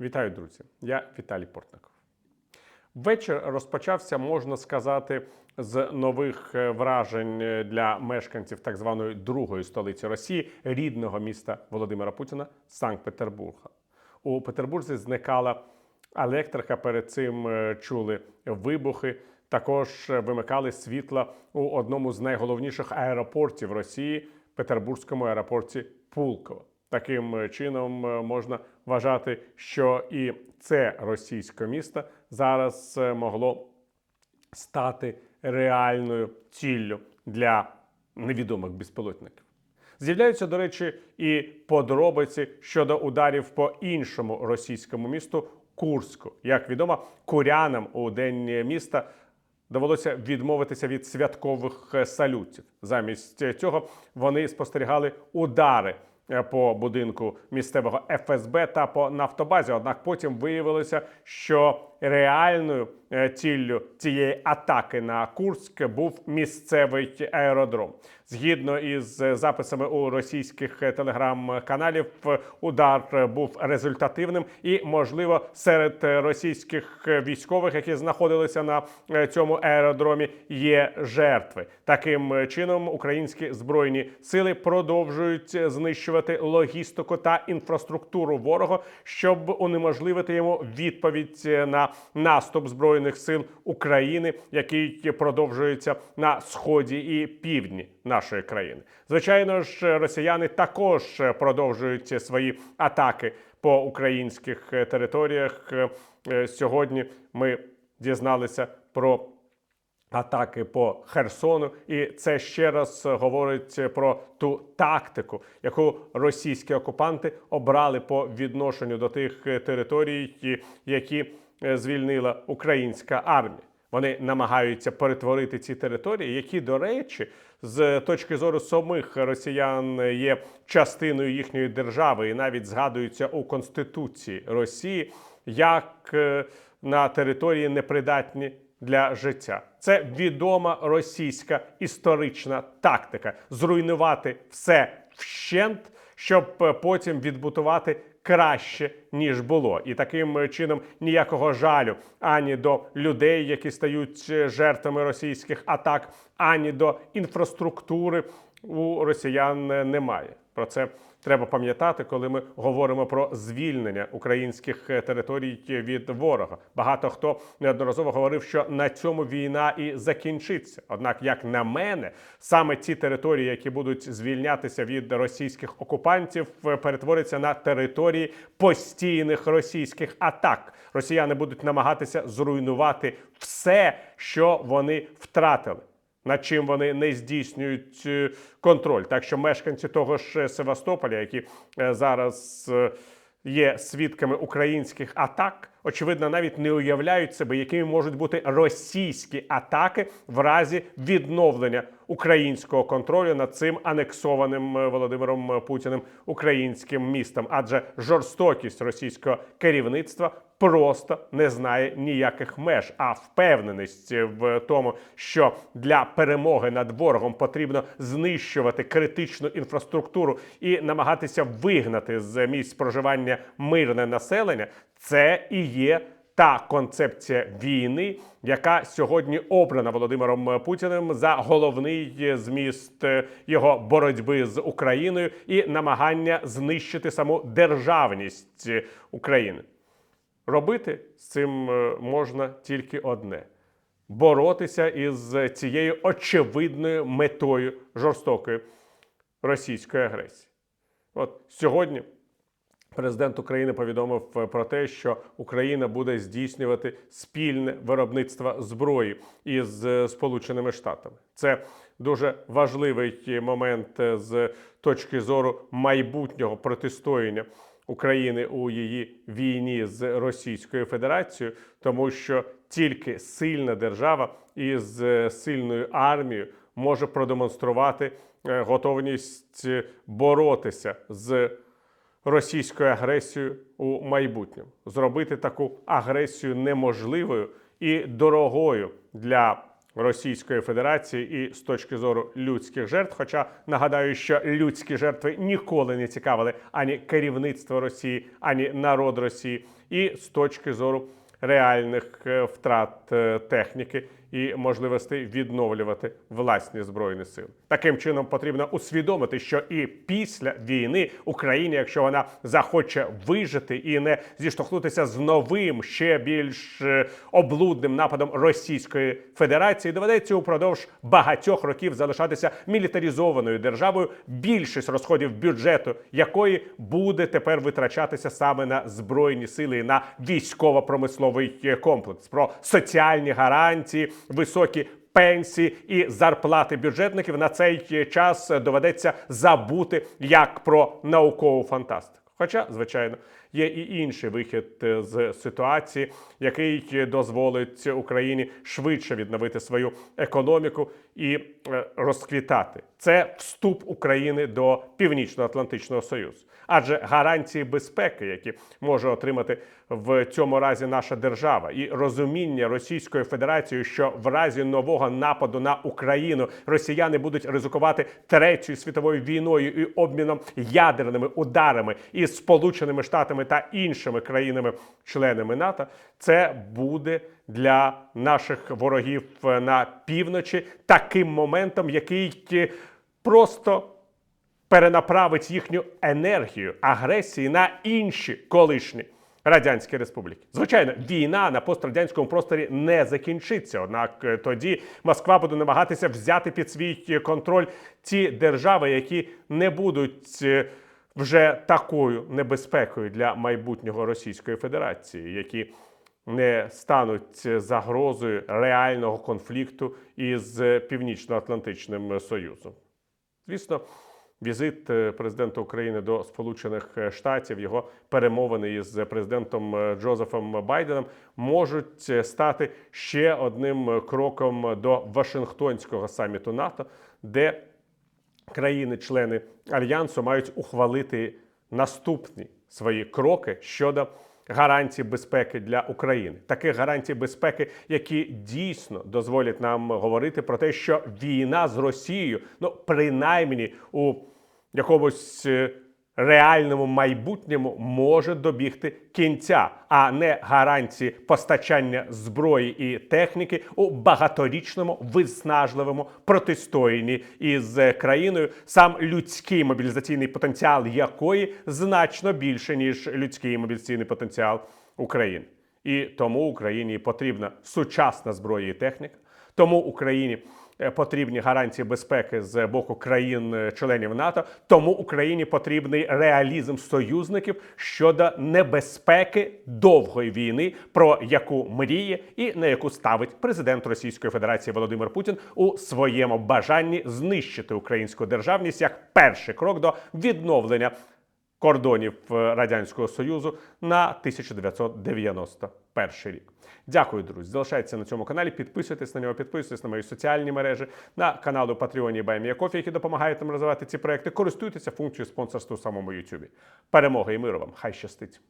Вітаю, друзі! Я Віталій Портников. Вечір розпочався, можна сказати, з нових е, вражень е, для мешканців так званої другої столиці Росії, рідного міста Володимира Путіна Санкт-Петербурга. У Петербурзі зникала електрика. Перед цим е, чули вибухи. Також вимикали світла у одному з найголовніших аеропортів Росії Петербурзькому аеропорті Пулково. Таким е, чином е, можна вважати, що і це російське місто зараз е, могло стати реальною ціллю для невідомих безпілотників. З'являються, до речі, і подробиці щодо ударів по іншому російському місту Курську. Як відомо, курянам у день міста довелося відмовитися від святкових салютів. Замість цього вони спостерігали удари по будинку місцевого ФСБ та по нафтобазі. Однак потім виявилося, що реальною е, ціллю цієї атаки на Курськ був місцевий аеродром. Згідно із е, записами у російських е, телеграм-каналів, удар був результативним і, можливо, серед російських військових, які знаходилися на цьому аеродромі, є жертви. Таким чином, українські збройні сили продовжують знищувати логістику та інфраструктуру ворога, щоб унеможливити йому відповідь е, на наступ збройних сил України, який продовжується на сході і півдні нашої країни. Звичайно ж, росіяни також продовжують свої атаки по українських територіях. Е, Сьогодні ми дізналися про атаки по Херсону, і це ще раз говорить про ту тактику, яку російські окупанти обрали по відношенню до тих територій, які звільнила українська армія. Вони намагаються перетворити ці території, які, до речі, з точки зору самих росіян є частиною їхньої держави, і навіть згадуються у конституції Росії як е, на території непридатні для життя. Це відома російська історична тактика зруйнувати все вщент, щоб е, потім відбудувати краще ніж було, і таким чином ніякого жалю ані до людей, які стають е, жертвами російських атак, ані до інфраструктури у росіян е, немає. Про це треба пам'ятати, коли ми говоримо про звільнення українських е, територій від ворога. Багато хто неодноразово говорив, що на цьому війна і закінчиться. Однак, як на мене, саме ці території, які будуть звільнятися від російських окупантів, е, перетворяться на території постійних російських атак. Росіяни будуть намагатися зруйнувати все, що вони втратили над чим вони не здійснюють е, контроль. Так що мешканці того ж Севастополя, які е, зараз е, є свідками українських атак, очевидно, навіть не уявляють себе, якими можуть бути російські атаки в разі відновлення українського контролю над цим анексованим е, Володимиром Путіним українським містом, адже жорстокість російського керівництва просто не знає ніяких меж. А впевненість в тому, що для перемоги над ворогом потрібно знищувати критичну інфраструктуру і намагатися вигнати з місць проживання мирне населення, це і є. Та концепція війни, яка сьогодні обрана Володимиром Путіним за головний зміст його боротьби з Україною і намагання знищити саму державність України. Робити з цим е, можна тільки одне: боротися із цією очевидною метою жорстокої російської агресії. От сьогодні президент України повідомив е, про те, що Україна буде здійснювати спільне виробництво зброї із е, Сполученими Штатами. Це дуже важливий момент е, з точки зору майбутнього протистояння. України у її війні з Російською Федерацією, тому що тільки сильна держава із е, сильною армією може продемонструвати е, готовність е, боротися з російською агресією у майбутньому, зробити таку агресію неможливою і дорогою для Російської Федерації і з точки зору людських жертв. Хоча нагадаю, що людські жертви ніколи не цікавили ані керівництво Росії, ані народ Росії, і з точки зору реальних е, втрат е, техніки і можливостей відновлювати власні збройні сили. Таким чином потрібно усвідомити, що і після війни Україні, якщо вона захоче вижити і не зіштовхнутися з новим ще більш е, облудним нападом Російської Федерації, доведеться упродовж багатьох років залишатися мілітаризованою державою, більшість розходів бюджету якої буде тепер витрачатися саме на збройні сили і на військово-промисловий е, комплекс, про соціальні гарантії, високі. Пенсії і зарплати бюджетників на цей е, час доведеться забути як про наукову фантастику. Хоча, звичайно, є і інший вихід е, з ситуації, який е, дозволить Україні швидше відновити свою економіку і е, розквітати. Це вступ України до Північно-Атлантичного Союзу. Адже гарантії безпеки, які може отримати в цьому разі наша держава, і розуміння Російської Федерації, що в разі нового нападу на Україну росіяни будуть ризикувати третьою світовою війною і обміном ядерними ударами із Сполученими Штатами та іншими країнами-членами НАТО, це буде для наших ворогів на півночі таким моментом, який е, просто перенаправить їхню енергію агресії на інші колишні радянські республіки. Звичайно, війна на пострадянському просторі не закінчиться. Однак е, тоді Москва буде намагатися взяти під свій е, контроль ті держави, які не будуть. Е, Вже такою небезпекою для майбутнього Російської Федерації, які не стануть загрозою реального конфлікту із Північно-Атлантичним Союзом. Звісно, візит е, президента України до Сполучених Штатів, його перемовини із президентом е, Джозефом Байденом можуть е, стати ще одним кроком до Вашингтонського саміту НАТО, де країни-члени альянсу мають ухвалити наступні свої кроки щодо гарантій безпеки для України, таких гарантій безпеки, які дійсно дозволять нам говорити про те, що війна з Росією, ну принаймні у якомусь е, реальному майбутньому може добігти кінця, а не гарантії постачання зброї і техніки у багаторічному виснажливому протистоянні із країною, сам людський мобілізаційний потенціал якої значно більше ніж людський мобілізаційний потенціал України. І тому Україні потрібна сучасна зброя і техніка. Тому Україні е, потрібні гарантії безпеки з боку країн-членів НАТО. Тому Україні потрібний реалізм союзників щодо небезпеки довгої війни, про яку мріє і на яку ставить президент Російської Федерації Володимир Путін у своєму бажанні знищити українську державність як перший крок до відновлення кордонів е, Радянського Союзу на 1991 рік. Дякую, друзі. Залишайтеся на цьому каналі. Підписуйтесь на нього, підписуйтесь на мої соціальні мережі, на канали Patreon і Баймія Кофі, які допомагають нам розвивати ці проекти. Користуйтеся функцією спонсорства у самому Ютубі. Перемоги і миру вам! Хай щастить!